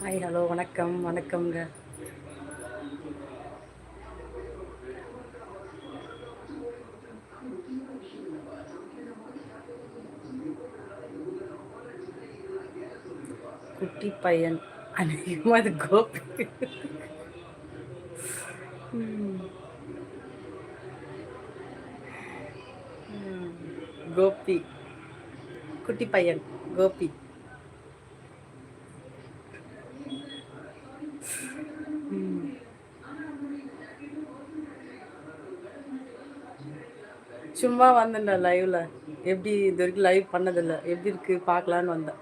Hi hello வணக்கம் வணக்கம்ங்க. குட்டி பையன் அநேகமாக அது கோபி. கோபி. குட்டி பையன் கோபி. சும்மா வந்தேன்டா லைவ்ல எப்படி இது வரைக்கும் லைவ் பண்ணதில்லை. எப்படி இருக்கு? பார்க்கலான்னு வந்தேன்.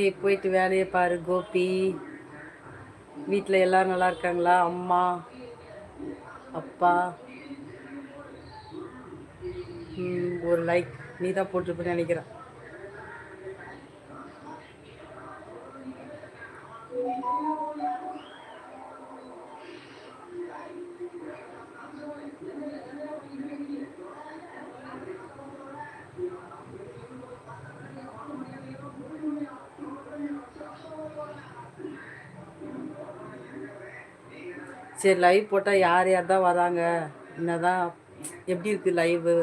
ஏய் போயிட்டு வேலையை பாரு கோபி. வீட்டில் எல்லாரும் நல்லா இருக்காங்களா? அம்மா அப்பா. ஒரு லைக் நீ தான் போட்டிருப்பேன்னு நினைக்கிறேன். சரி லைவ் போட்டால் யார் யார் தான் வராங்க? என்னதான் எப்படி இருக்குது லைவு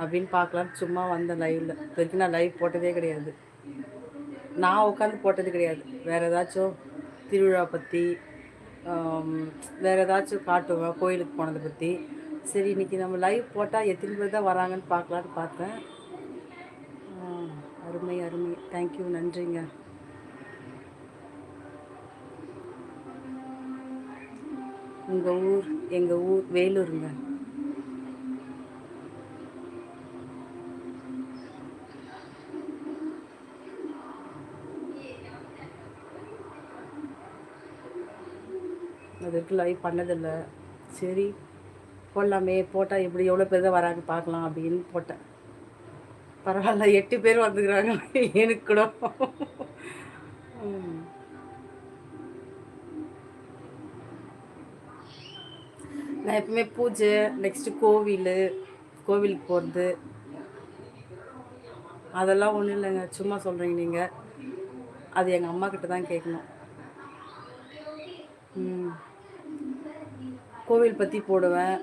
அப்படின்னு பார்க்கலான்னு சும்மா வந்தேன் லைவில் இது வரைக்கும் நான் லைவ் போட்டதே கிடையாது. நான் உட்காந்து போட்டது கிடையாது. வேறு ஏதாச்சும் திருவிழா பற்றி வேறு ஏதாச்சும் காட்டுவேன் கோயிலுக்கு போனதை பற்றி சரி இன்னைக்கு நம்ம லைவ் போட்டால் எத்தனை பேர் தான் வராங்கன்னு பார்க்கலான்னு பார்த்தேன். அருமை அருமை. தேங்க்யூ நன்றிங்க. உங்கள் ஊர் எங்கள் ஊர் வேலூருங்க. அதுக்கு லைவ் பண்ணதில்ல. சரி போடலாமே போட்டால் எப்படி எவ்வளோ பேர் தான் வராங்க பார்க்கலாம் அப்படின்னு போட்டேன். பரவாயில்ல எட்டு பேர் வந்துக்கிறாங்க எனக்கு கூட. நான் எப்பவுமே பூஜை நெக்ஸ்ட்டு கோவில் கோவிலுக்கு போகிறது அதெல்லாம் ஒன்றும் இல்லைங்க. சும்மா சொல்கிறீங்க நீங்கள் அது எங்கள் அம்மா கிட்ட தான் கேட்கணும். கோவில் பற்றி போடுவேன்.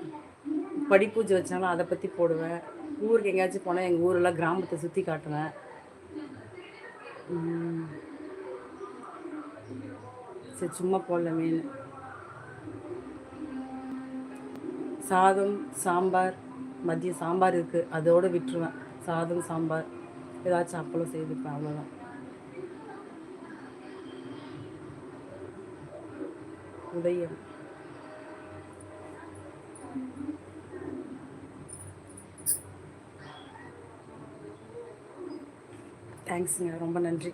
படி பூஜை வச்சாலும் அதை பற்றி போடுவேன். ஊருக்கு எங்கேயாச்சும் போனால் எங்கள் ஊரெல்லாம் கிராமத்தை சுற்றி காட்டுவேன். சரி சும்மா போடல மீன். சாதம் சாம்பார் மதியம் சாம்பார் இருக்குது அதோடு விட்டுருவேன். சாதம் சாம்பார். ஏதாச்சும் அப்பளம் செய்துப்பேன் அவ்வளோதான் உதயம். தேங்க்ஸுங்க ரொம்ப நன்றி.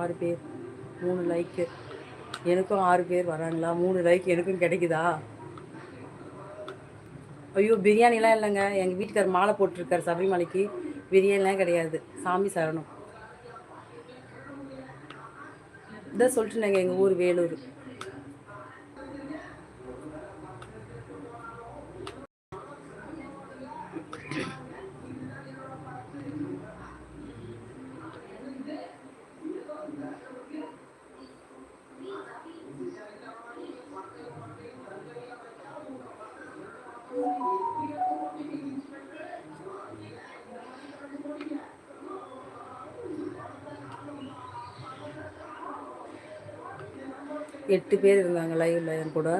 ஆறு பேர் மூணு லைக்கு எனக்கும் ஆறு பேர் வராங்களா? மூணு ரூபாய்க்கு எனக்கும் கிடைக்குதா? ஐயோ பிரியாணிலாம் இல்லைங்க. எங்கள் வீட்டுக்கார் மாலை போட்டிருக்காரு சபரிமலைக்கு. பிரியாணிலாம் கிடையாது. சாமி சரணம். இதான் சொல்லிட்டுனேங்க எங்கள் ஊர் வேலூர். எட்டு பேர் இருந்தாங்க லைவ்ல என் கூட.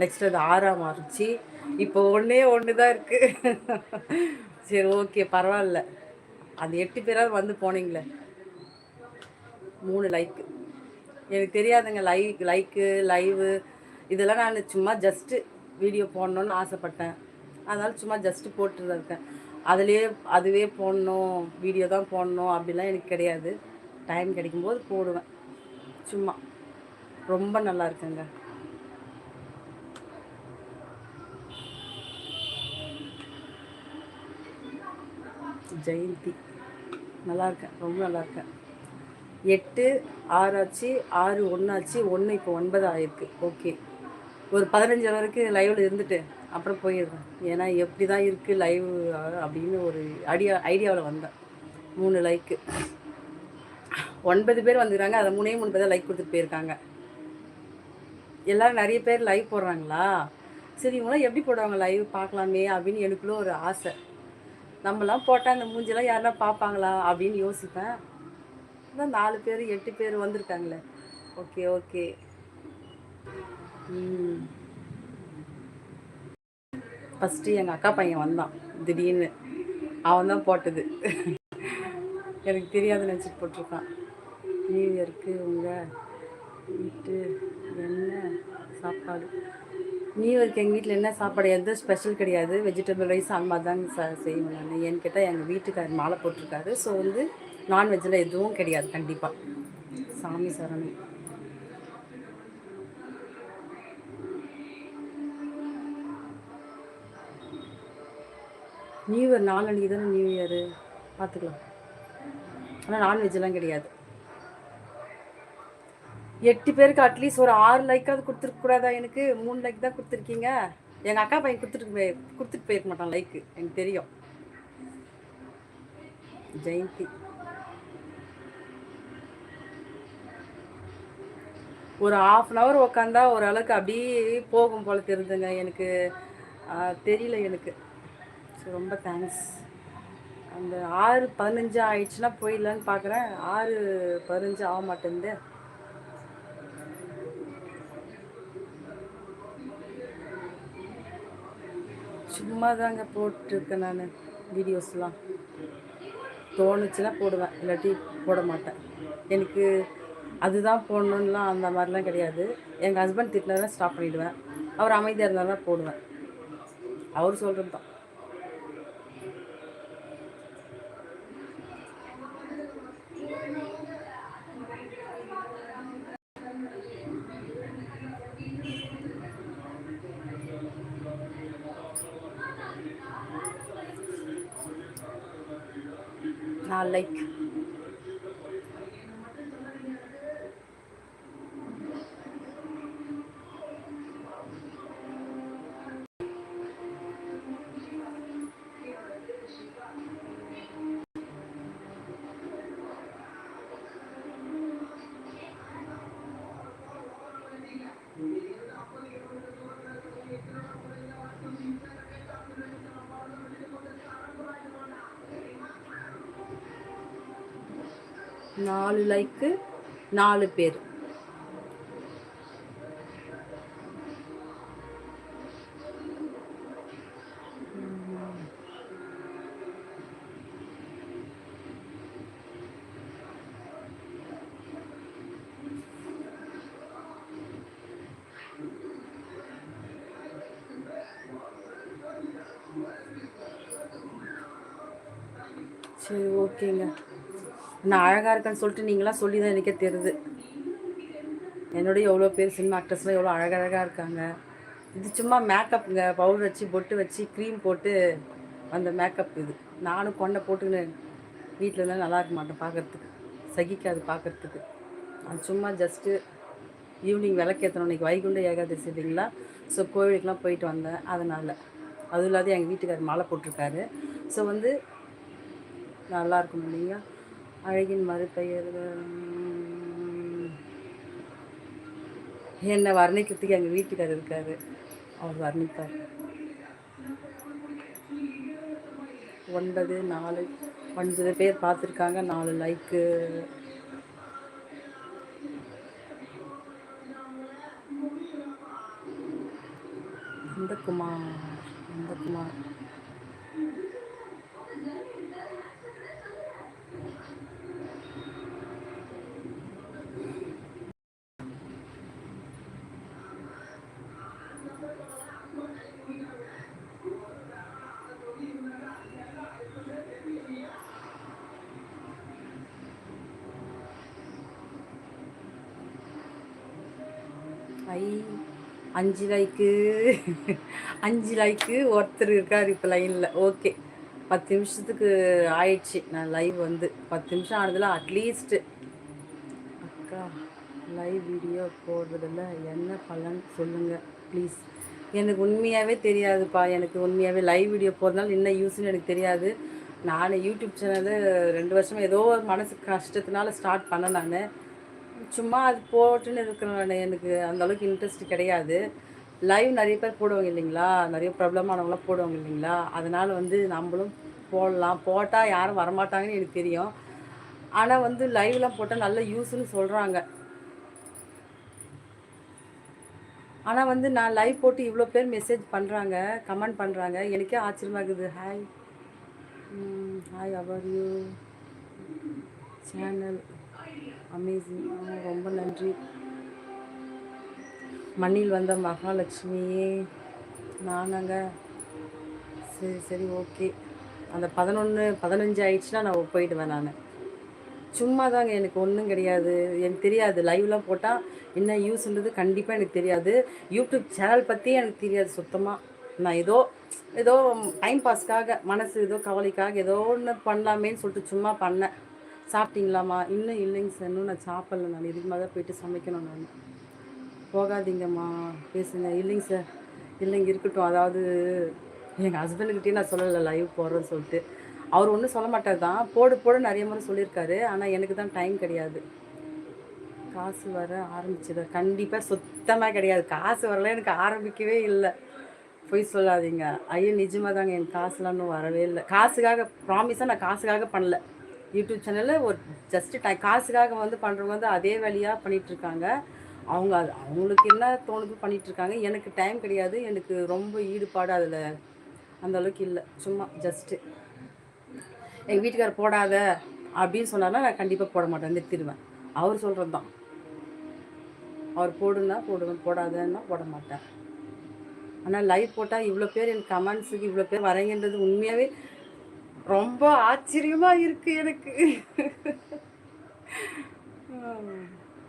நெக்ஸ்ட் அது ஆறாம் மாறிச்சு இப்போ ஒன்றே ஒன்று தான் இருக்குது சரி ஓகே பரவாயில்ல. அந்த எட்டு பேராவது வந்து போனீங்களே. மூணு லைக்கு எனக்கு தெரியாதுங்க லைக் லைக்கு லைவு இதெல்லாம் நான் சும்மா ஜஸ்ட்டு வீடியோ போடணுன்னு ஆசைப்பட்டேன். அதனால் சும்மா ஜஸ்ட்டு போட்டுருந்திருக்கேன் அதுலேயே அதுவே போடணும் வீடியோ தான் போடணும் அப்படிலாம் எனக்கு கிடையாது. டைம் கிடைக்கும்போது போடுவேன். சும்மா. ரொம்ப நல்லா இருக்குங்க ஜெயந்தி. நல்லா இருக்கேன் ரொம்ப நல்லா இருக்கேன் எட்டு ஆறாச்சு ஆறு ஒன்றாச்சு ஒன்று இப்போ ஒன்பது ஆயிருக்கு. ஓகே. ஒரு பதினஞ்சு வரைக்கும் லைவில் இருந்துட்டு அப்புறம் போயிடுறேன். ஏன்னா எப்படி தான் இருக்குது லைவ் அப்படின்னு ஒரு ஐடியா ஐடியாவில் வந்தேன். மூணு லைக்கு. ஒன்பது பேர் வந்துக்கிறாங்க அதில் மூணே மூணு பேர் தான் லைக் கொடுத்துட்டு போயிருக்காங்க. எல்லோரும் நிறைய பேர் லைவ் போடுறாங்களா? சரி இவங்களாம் எப்படி போடுவாங்க லைவ் பார்க்கலாமே அப்படின்னு எனக்குள்ள ஒரு ஆசை. நம்மலாம் போட்டால் அந்த மூஞ்சிலாம் யாருனா பார்ப்பாங்களா அப்படின்னு யோசிப்பேன். தான் நாலு பேர் எட்டு பேர் வந்திருக்காங்களே. Okay okay. ஃபஸ்ட்டு எங்கள் அக்கா பையன் வந்தான். திடீர்னு. அவன் தான் போட்டது. எனக்கு தெரியாது நினச்சிட்டு போட்டிருக்கான். நியூ இயருக்கு உங்கள் வீட்டு சாப்பாடு. நியூ இயர்க்கு எங்கள் வீட்டில் என்ன சாப்பாடு? எந்த ஸ்பெஷல் கிடையாது. வெஜிடபிள் ரைஸ் அந்த மாதிரி தாங்க ச செய்வேன் நான். ஏன்னு கேட்டால் எங்கள் வீட்டுக்கார் மாலை போட்டிருக்காரு. ஸோ வந்து நான்வெஜ்ஜில் எதுவும் கிடையாது. கண்டிப்பாக சாமி சரணம். நியூ இயர் நாலு தானே நியூ இயரு பார்த்துக்கலாம் ஆனால் நான்வெஜ்லாம் கிடையாது. எட்டு பேருக்கு அட்லீஸ்ட் ஒரு ஆறு லைக்காவது கொடுத்துருக்க கூடாதா எனக்கு? மூணு லைக் தான் கொடுத்துருக்கீங்க. எங்கள் அக்கா பையன் கொடுத்துட்டு போய் கொடுத்துட்டு போயிருக்க மாட்டான் லைக்கு எனக்கு தெரியும். ஜெயந்தி. ஒரு ஆஃப் அன் ஹவர் உக்காந்தா ஓரளவுக்கு அப்படியே போகும் போல தெரிஞ்சுங்க. எனக்கு தெரியல எனக்கு. ரொம்ப தேங்க்ஸ் அந்த ஆறு பதினஞ்சு ஆயிடுச்சுன்னா போயிடலான்னு பார்க்குறேன் ஆறு பதினஞ்சு ஆக மாட்டேங்குது. சும்மா தாங்க போட்டிருக்கேன் நான் வீடியோஸ்லாம் தோணுச்சுன்னா போடுவேன் இல்லாட்டி போட மாட்டேன். எனக்கு அதுதான் போடணுன்னெலாம் அந்த மாதிரிலாம் கிடையாது. எங்கள் ஹஸ்பண்ட் திட்டினா ஸ்டாப் பண்ணிவிடுவேன் அவர் அமைதியாக இருந்தால் போடுவேன். அவர் சொல்கிறது தான் நாலு லைக் நாலு லைக்கு நாலு பேர். சரி ஓகேங்க நான் அழகாக இருக்கேன்னு சொல்லிட்டு நீங்களாம் சொல்லி தான் எனக்கே தெரியுது. என்னோட எவ்வளோ பேர் சினிமா ஆக்டர்ஸ்லாம் எவ்வளோ அழகழகாக இருக்காங்க. இது சும்மா மேக்கப்புங்க பவுடர் வச்சு பொட்டு வச்சு க்ரீம் போட்டு அந்த மேக்கப் இது. நானும் கொண்டை போட்டுன்னு வீட்டில் இருந்தால் நல்லா இருக்க மாட்டேன் பார்க்குறதுக்கு சகிக்காது பார்க்குறதுக்கு அது சும்மா ஜஸ்ட்டு ஈவினிங் விளக்கேற்றணும் இன்றைக்கி வைகுண்ட ஏகாதசி இல்லைங்களா? ஸோ கோவிலுக்கெலாம் போயிட்டு வந்தேன். அதனால். அதுவும் இல்லாத எங்கள் வீட்டுக்கார் மாலை போட்டிருக்காரு. ஸோ வந்து நல்லா இருக்கணும் இல்லைங்களா? அழகின் மறுபெயர் என்னை வர்ணிக்கிறதுக்கு எங்கள் வீட்டுக்கார் இருக்கார். அவர் வர்ணிப்பார். ஒன்பது நாலு ஒன்பது பேர் பார்த்துருக்காங்க நாலு லைக்கு நந்தகுமார் நந்தகுமார். ஐ அஞ்சு லைக்கு அஞ்சு லைக்கு ஒருத்தர் இருக்கார் இப்போ லைனில் ஓகே பத்து நிமிஷத்துக்கு ஆயிடுச்சு. நான் லைவ் வந்து பத்து நிமிஷம் ஆனதில் அட்லீஸ்ட்டு அக்கா லைவ் வீடியோ போடுறதில்ல என்ன பலன் சொல்லுங்கள் ப்ளீஸ் எனக்கு உண்மையாகவே தெரியாதுப்பா. எனக்கு உண்மையாகவே லைவ் வீடியோ போடுறதுனால என்ன யூஸ்னு எனக்கு தெரியாது. நான் யூடியூப் சேனலு ரெண்டு வருஷமாக ஏதோ ஒரு மனசு கஷ்டத்தினால ஸ்டார்ட் பண்ணேன் நான். சும்மா அது போட்டுன்னு இருக்கிறேன் எனக்கு அந்தளவுக்கு இன்ட்ரெஸ்ட் கிடையாது. லைவ் நிறைய பேர் போடுவாங்க இல்லைங்களா? நிறைய ப்ராப்ளமானவங்களாம் போடுவாங்க இல்லைங்களா? அதனால் வந்து நம்மளும் போடலாம். போட்டால் யாரும் வரமாட்டாங்கன்னு எனக்கு தெரியும். ஆனால் வந்து லைவ்லாம் போட்டால் நல்ல யூஸ்ன்னு சொல்கிறாங்க ஆனால் வந்து நான் லைவ் போட்டு இவ்வளோ பேர் மெசேஜ் பண்ணுறாங்க கமெண்ட் பண்ணுறாங்க எனக்கே ஆச்சரியமாக இருக்குது. Hi hi our you channel amazing ரொம்ப நன்றி. மண்ணில் வந்த மகாலட்சுமியே நானாங்க. சரி சரி ஓகே. அந்த பதினொன்று பதினஞ்சு ஆயிடுச்சுன்னா நான் போயிடுவேன் நான். சும்மா தாங்க எனக்கு ஒன்றும் கிடையாது. எனக்கு தெரியாது. லைவ்லாம் போட்டால் என்ன யூஸ்ன்றது கண்டிப்பாக எனக்கு தெரியாது. யூடியூப் சேனல் பற்றி எனக்கு தெரியாது சுத்தமாக நான் ஏதோ ஏதோ டைம் பாஸ்க்காக மனசு ஏதோ கவலைக்காக ஏதோ ஒன்று பண்ணலாமேன்னு சொல்லிட்டு சும்மா பண்ணேன். சாப்பிட்டீங்களாம்மா? இன்னும் இல்லைங்க சார். இன்னும் நான் சாப்பிடல நான். இதுக்கு மேலே தான் போயிட்டு சமைக்கணும் நான். போகாதீங்கம்மா. பேசுங்க. இல்லைங்க சார். இல்லைங்க இருக்கட்டும். அதாவது எங்கள் ஹஸ்பண்டுக்கிட்டே நான் சொல்லலை. லைவ் போடுறேன்னு சொல்லிட்டு. அவர் ஒன்றும் சொல்ல மாட்டார் தான். போடு போட நிறைய முறை சொல்லியிருக்காரு. ஆனால் எனக்கு தான் டைம் கிடையாது. காசு வர ஆரம்பிச்சது. கண்டிப்பாக சுத்தமாக கிடையாது. காசு வரல எனக்கு ஆரம்பிக்கவே இல்லை. பொய் சொல்லாதீங்க. ஐயோ நிஜமாக தாங்க என் காசுலாம் இன்னும் வரவே இல்லை. காசுக்காக ப்ராமிஸாக நான் காசுக்காக பண்ணல. யூடியூப் சேனலில் ஒரு ஜஸ்ட்டு டை காசுக்காக வந்து பண்ணுறவங்க வந்து அதே வேலையாக பண்ணிகிட்ருக்காங்க அவங்க அது அவங்களுக்கு என்ன தோணுது பண்ணிகிட்ருக்காங்க எனக்கு டைம் கிடையாது. எனக்கு ரொம்ப ஈடுபாடு அதில். அந்தளவுக்கு இல்லை. சும்மா ஜஸ்ட்டு எங்கள் வீட்டுக்கார் போடாத அப்படின்னு சொன்னார்னா நான் கண்டிப்பாக போட மாட்டேன். நிறுத்திடுவேன். அவர் சொல்கிறது தான் அவர் போடுன்னா போடுவேன். போடாதன்னா போட மாட்டேன். ஆனால் லைவ் போட்டால் இவ்வளோ பேர் எனக்கு கமெண்ட்ஸுக்கு இவ்வளோ பேர் வரீங்கன்றது உண்மையாகவே ரொம்ப ஆச்சரியமாக இருக்குது எனக்கு.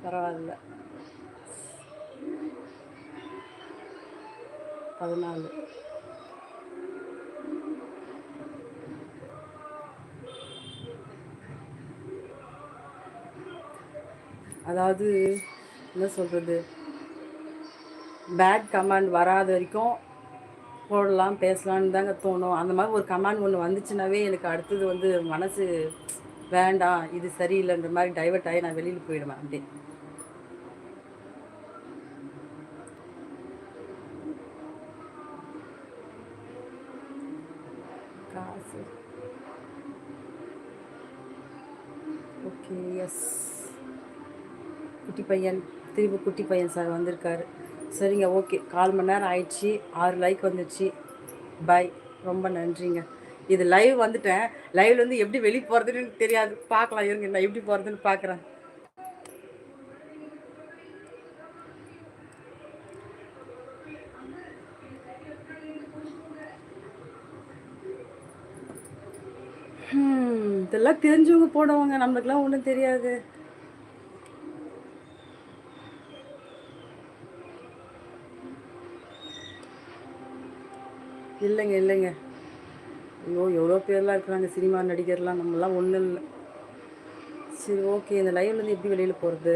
பரவாயில்ல. பதினாலு. அதாவது என்ன சொல்கிறது பேட் கமாண்ட் வராத வரைக்கும் போடலாம் பேசலான்னு தாங்க தோணும். அந்த மாதிரி ஒரு கமாண்ட் ஒன்று வந்துச்சுனாவே எனக்கு அடுத்தது வந்து மனசு வேண்டாம் இது சரியில்லைன்ற மாதிரி டைவர்ட் ஆகி நான் வெளியில் போயிடுவேன் அப்படியே. காசு. ஓகே எஸ் குட்டி பையன் திரும்ப குட்டி பையன் சார் வந்திருக்காரு. சரிங்க ஓகே. கால் மணி நேரம் ஆயிடுச்சு. ஆறு லைக் வந்துடுச்சு பாய் ரொம்ப நன்றிங்க. இது லைவ் வந்துட்டேன். லைவ்ல வந்து எப்படி வெளியே போகிறதுன்னு தெரியாது. பார்க்கலாம் இருங்க. நான் எப்படி போகிறதுன்னு பார்க்குறேன். இதெல்லாம் தெரிஞ்சவங்க போடுவாங்க நம்மளுக்குலாம் ஒன்றும் தெரியாது. இல்லைங்க இல்லைங்க. ஐயோ எவ்வளோ பேர்லாம் இருக்கிறாங்க சினிமா நடிகர்லாம் நம்மலாம் ஒன்றும் இல்லை. சரி ஓகே. இந்த லைவ்லேருந்து எப்படி வெளியில் போகிறது